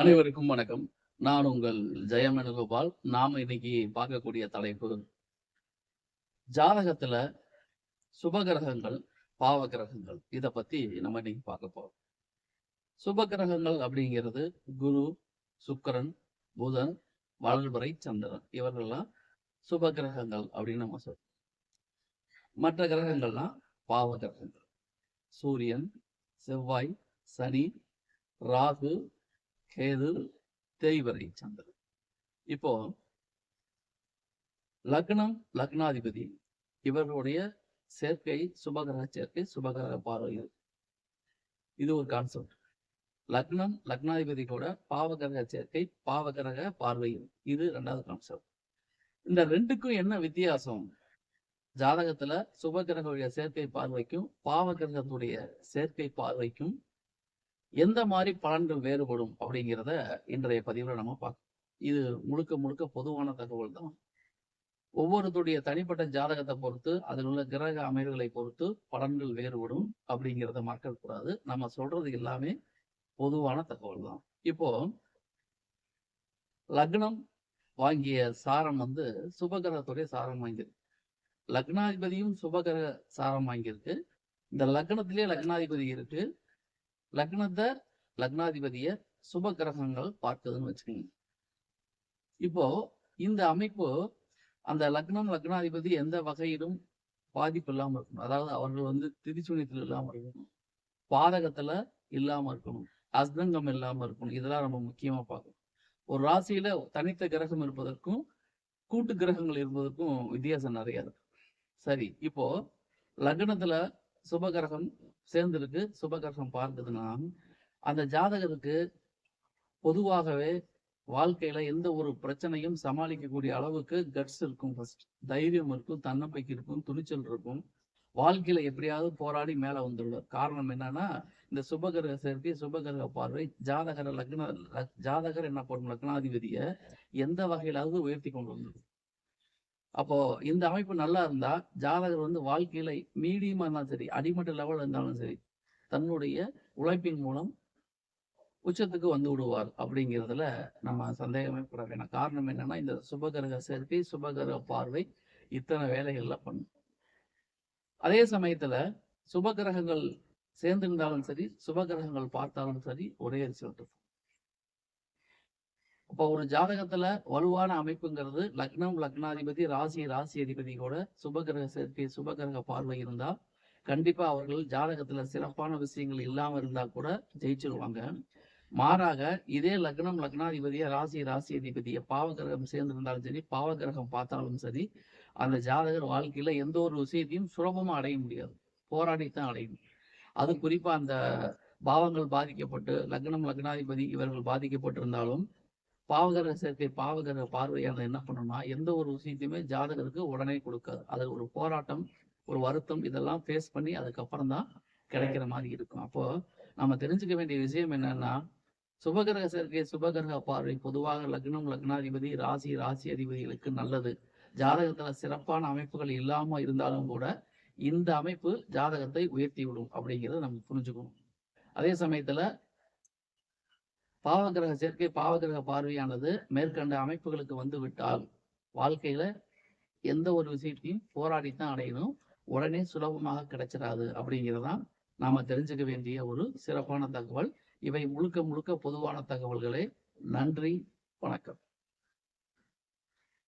அனைவருக்கும் வணக்கம். நான் உங்கள் ஜெயம் நாம் நாம இன்னைக்கு பார்க்கக்கூடிய தலைப்பு ஜாதகத்துல சுபகிரகங்கள் பாவ கிரகங்கள் இதை பத்தி நம்ம இன்னைக்கு பார்க்க போறோம். சுபகிரகங்கள் அப்படிங்கிறது குரு சுக்கரன் புதன் வளர்வரை சந்திரன். இவர்கள்லாம் சுபகிரகங்கள் அப்படின்னு நம்ம சொல்றோம். மற்ற கிரகங்கள்லாம் பாவ கிரகங்கள் சூரியன் செவ்வாய் சனி ராகு கேது தேய்வரை சந்திரன் இப்போ லக்னம் லக்னாதிபதி இவர்களுடைய சேர்க்கை சுபகிரக சேர்க்கை சுபகிரக பார்வை இது. ஒரு கான்செப்ட் லக்னம் லக்னாதிபதி கூட பாவகிரக சேர்க்கை பாவகிரக பார்வை இது. ரெண்டாவது கான்செப்ட் இந்த ரெண்டுக்கும் என்ன வித்தியாசம் ஜாதகத்துல சுபகிரகனுடைய சேர்க்கை பார்வைக்கும் பாவகிரகத்துடைய சேர்க்கை பார்வைக்கும் எந்த மாதிரி பலன்கள் வேறுபடும் அப்படிங்கிறத இன்றைய பதிவுல நம்ம பார்க்கணும். இது முழுக்க முழுக்க பொதுவான தகவல் தான். ஒவ்வொருத்துடைய தனிப்பட்ட ஜாதகத்தை பொறுத்து அதில் உள்ள கிரக அமைவுகளை பொறுத்து பலன்கள் வேறுபடும் அப்படிங்கிறத மறக்கக்கூடாது நம்ம சொல்றது எல்லாமே பொதுவான தகவல் தான். இப்போ லக்னம் வாங்கிய சாரம் வந்து சுபகிரகத்துடைய சாரம் வாங்கியிருக்கு. லக்னாதிபதியும் சுபகிரக சாரம் வாங்கியிருக்கு. இந்த லக்னத்திலே லக்னாதிபதி இருக்கு. லக்னத்தை லக்னாதிபதிய சுப கிரகங்கள் பார்க்குதுன்னு வச்சுக்கோங்க. இப்போ இந்த அமைப்பு அந்த லக்னம் லக்னாதிபதி எந்த வகையிலும் பாதிப்பு இல்லாம இருக்கணும். அதாவது அவர்கள் வந்து திரிச்சுணியத்தில் இல்லாம இருக்கணும். பாதகத்துல இல்லாம இருக்கணும். அஸ்தங்கம் இல்லாம இருக்கணும். இதெல்லாம் ரொம்ப முக்கியமா பார்க்கணும். ஒரு ராசியில தனித்த கிரகம் இருப்பதற்கும் கூட்டு கிரகங்கள் இருப்பதற்கும் வித்தியாசம் நிறைய இருக்கு. சரி இப்போ லக்னத்துல சுப கிரகம் சேர்ந்திருக்கு. சுபகிரகம் பார்க்குதுன்னா அந்த ஜாதகருக்கு பொதுவாகவே வாழ்க்கையில எந்த ஒரு பிரச்சனையும் சமாளிக்கக்கூடிய அளவுக்கு கட்ஸ் இருக்கும் ஃபர்ஸ்ட் தைரியம் இருக்கும் தன்னம்பிக்கை இருக்கும் துணிச்சல் இருக்கும். வாழ்க்கையில எப்படியாவது போராடி மேல வந்துடுவார். காரணம் என்னன்னா இந்த சுபகிரக சேர்க்கை சுபகிரக பார்வை ஜாதகர லக்ன ஜாதகர் என்ன பண்ணும்? லக்னாதிபதியை எந்த வகையிலாவது உயர்த்தி கொண்டு வந்துடும். அப்போ இந்த அமைப்பு நல்லா இருந்தா ஜாதகர் வந்து வாழ்க்கையில மீடியமா இருந்தாலும் சரி அடிமட்ட லெவல் இருந்தாலும் சரி தன்னுடைய உழைப்பின் மூலம் உச்சத்துக்கு வந்து விடுவார் அப்படிங்கிறதுல நம்ம சந்தேகமே பட வேணாம். காரணம் என்னன்னா இந்த சுபகிரக சேர்க்கை சுபகிரக பார்வை இத்தனை வேலைகள்ல பண்ணும். அதே சமயத்துல சுபகிரகங்கள் சேர்ந்திருந்தாலும் சரி சுபகிரகங்கள் பார்த்தாலும் சரி ஒரே ரிசல்ட் அப்போ ஒரு ஜாதகத்துல வலுவான அமைப்புங்கிறது லக்னம் லக்னாதிபதி ராசி ராசி அதிபதி கூட சுபகிரக சேர்க்கை சுபகிரக பார்வை இருந்தா கண்டிப்பா அவர்கள் ஜாதகத்துல சிறப்பான விஷயங்கள் இல்லாம இருந்தா கூட ஜெயிச்சிருவாங்க. மாறாக இதே லக்னம் லக்னாதிபதிய ராசி ராசி அதிபதிய பாவகிரகம் சேர்ந்திருந்தாலும் சரி பாவகிரகம் பார்த்தாலும் சரி அந்த ஜாதகர் வாழ்க்கையில எந்த ஒரு விஷயத்தையும் சுலபமா அடைய முடியாது. போராடித்தான் அடையும். அது குறிப்பா அந்த பாவங்கள் பாதிக்கப்பட்டு லக்னம் லக்னாதிபதி இவர்கள் பாதிக்கப்பட்டிருந்தாலும் பாவகிரக சேர்க்கை பாவகிரக பார்வையாளர் என்ன பண்ணணும்னா எந்த ஒரு விஷயத்தையுமே ஜாதகருக்கு உடனே கொடுக்காது. அது ஒரு போராட்டம் ஒரு வருத்தம் இதெல்லாம் ஃபேஸ் பண்ணி அதுக்கப்புறம் தான் கிடைக்கிற மாதிரி இருக்கும். அப்போ நம்ம தெரிஞ்சுக்க வேண்டிய விஷயம் என்னன்னா சுபகிரக சேர்க்கை சுபகிரக பார்வை பொதுவாக லக்னம் லக்னாதிபதி ராசி ராசி அதிபதிகளுக்கு நல்லது. ஜாதகத்துல சிறப்பான அமைப்புகள் இல்லாம இருந்தாலும் கூட இந்த அமைப்பு ஜாதகத்தை உயர்த்தி விடும் அப்படிங்கிறத நம்ம புரிஞ்சுக்கணும். அதே சமயத்துல பாவகிரக சேர்க்கை பாவகிரக பார்வையானது மேற்கண்ட அமைப்புகளுக்கு வந்து விட்டால் வாழ்க்கையில எந்த ஒரு விஷயத்தையும் போராடித்தான் அடையணும். உடனே சுலபமாக கிடைச்சிடாது அப்படிங்கிறதான் நாம தெரிஞ்சுக்க வேண்டிய ஒரு சிறப்பான தகவல். இவை முழுக்க முழுக்க பொதுவான தகவல்களே. நன்றி வணக்கம்.